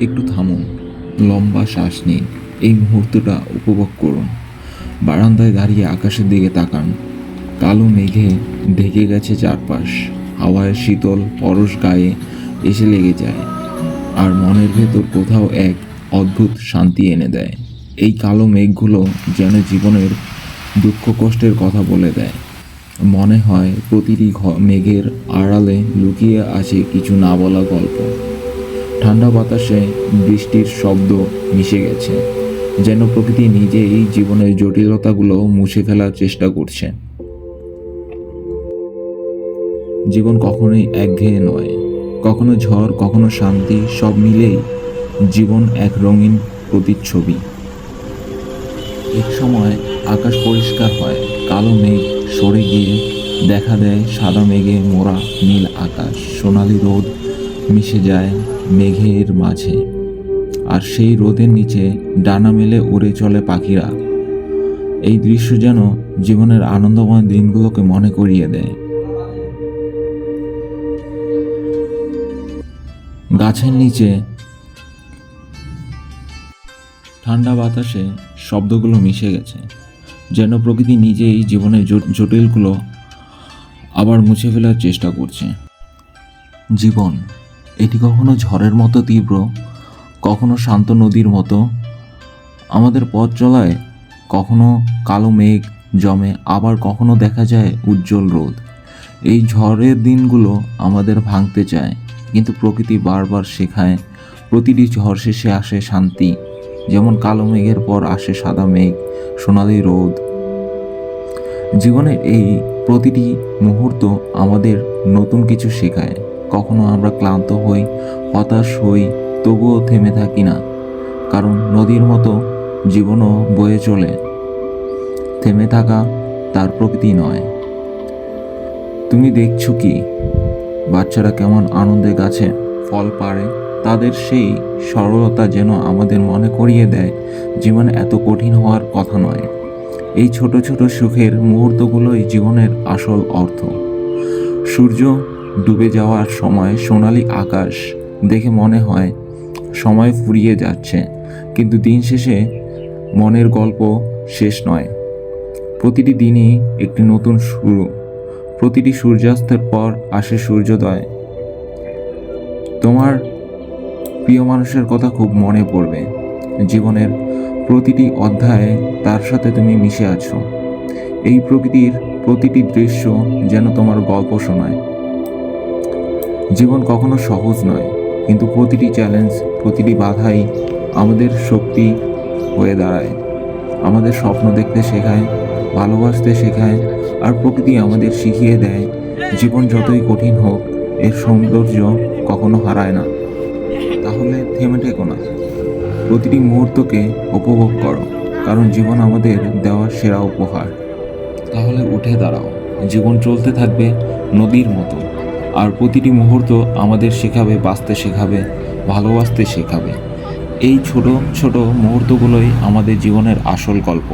একটু থামুন, লম্বা শ্বাস নিন, এই মুহূর্তটা উপভোগ করুন। বারান্দায় দাঁড়িয়ে আকাশের দিকে তাকান। কালো মেঘে ঢেকে গেছে চারপাশ। হাওয়ায় শীতল, পরশ গায়ে এসে লেগে যায়। আর মনের ভেতর কোথাও এক অদ্ভুত শান্তি এনে দেয়। এই কালো মেঘগুলো যেন জীবনের দুঃখ কষ্টের কথা বলে দেয়। মনে হয় প্রতিটি মেঘের আড়ালে লুকিয়ে আছে কিছু না বলা গল্প। ঠান্ডা বাতাসে বৃষ্টির শব্দ মিশে গেছে, যেন প্রকৃতি নিজে এই জীবনের জটিলতাগুলো মুছে ফেলার চেষ্টা করছে। জীবন কখনোই একঘেয়ে নয়, কখনো ঝড়, কখনো শান্তি, সব মিলেই জীবন এক রঙিন প্রতিচ্ছবি। এক সময় আকাশ পরিষ্কার হয়, কালো মেঘ সরে গিয়ে দেখা দেয় সাদা মেঘে মোড়া নীল আকাশ। সোনালি রোদ মিশে যায় মেঘের মাঝে। আর সেই রোদের নিচে ডানা মেলে উড়ে চলে পাখিরা। এই দৃশ্য যেন জীবনের আনন্দময় দিনগুলোকে মনে করিয়ে দেয়। গাছের নিচে ঠান্ডা বাতাসে শব্দগুলো মিশে গেছে। যেন প্রকৃতি নিজেই জীবনের জট- জটিলগুলো আবার মুছে ফেলার চেষ্টা করছে। জীবন, এটি কখনো ঝড়ের মতো তীব্র, কখনো শান্ত নদীর মতো। আমাদের পথ চলায় কখনো কালো মেঘ জমে, আবার কখনো দেখা যায় উজ্জ্বল রোদ। এই ঝড়ের দিনগুলো আমাদের ভাঙতে চায়, কিন্তু প্রকৃতি বারবার শেখায়, প্রতিটি ঝড় শেষে আসে শান্তি। যেমন কালো মেঘের পর আসে সাদা মেঘ সোনালি রোদ। জীবনের এই প্রতিটি মুহূর্ত আমাদের নতুন কিছু শেখায়। কখনো আমরা ক্লান্ত হই, হতাশ হই, তবুও থেমে থাকি না, কারণ নদীর মতো জীবনও বয়ে চলে। থেমে থাকা তার প্রকৃতি নয়। তুমি দেখছ কি? বাচ্চারা কেমন আনন্দে গাছে ফল পাড়ে। তাদের সেই সরলতা যেন আমাদের মনে করিয়ে দেয়, জীবন এত কঠিন হওয়ার কথা নয়। এই ছোট ছোট সুখের মুহূর্তগুলোই জীবনের আসল অর্থ। সূর্য ডুবে যাওয়ার সময় সোনালি আকাশ দেখে মনে হয় সময় ফুরিয়ে যাচ্ছে, কিন্তু দিন শেষে মনের গল্প শেষ নয়। প্রতিটি দিনই একটি নতুন শুরু। প্রতিটি সূর্যাস্তের পর আসে সূর্যোদয়। তোমার প্রিয় মানুষের কথা খুব মনে পড়বে। জীবনের প্রতিটি অধ্যায়ে তার সাথে তুমি মিশে আছো। এই প্রকৃতির প্রতিটি দৃশ্য যেন তোমার গল্প শোনায়। জীবন কখনো সহজ নয়, কিন্তু প্রতিটি চ্যালেঞ্জ প্রতিটি বাধাই আমাদের শক্তি হয়ে দাঁড়ায়। আমাদের স্বপ্ন দেখতে শেখায়, ভালোবাসতে শেখায়, আর প্রকৃতি আমাদের শিখিয়ে দেয়। জীবন যতই কঠিন হোক, এর সৌন্দর্য কখনো হারায় না। তাহলে থেমে থেকো না। প্রতিটি মুহূর্তকে উপভোগ করো, কারণ জীবন আমাদের দেওয়া সেরা উপহার। তাহলে উঠে দাঁড়াও। জীবন চলতে থাকবে নদীর মতো, আর প্রতিটি মুহূর্ত আমাদের শেখাবে, বাঁচতে শেখাবে, ভালোবাসতে শেখাবে। এই ছোট ছোট মুহূর্তগুলোই আমাদের জীবনের আসল গল্প।